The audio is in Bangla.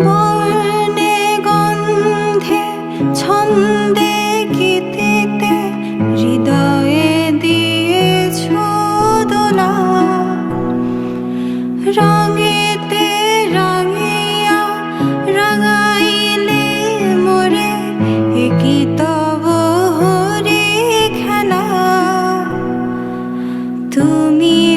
বর্ণে গন্ধে ছন্দে গীতিতে হৃদয়ে দিয়েছ দোলা। রঙেতে Umi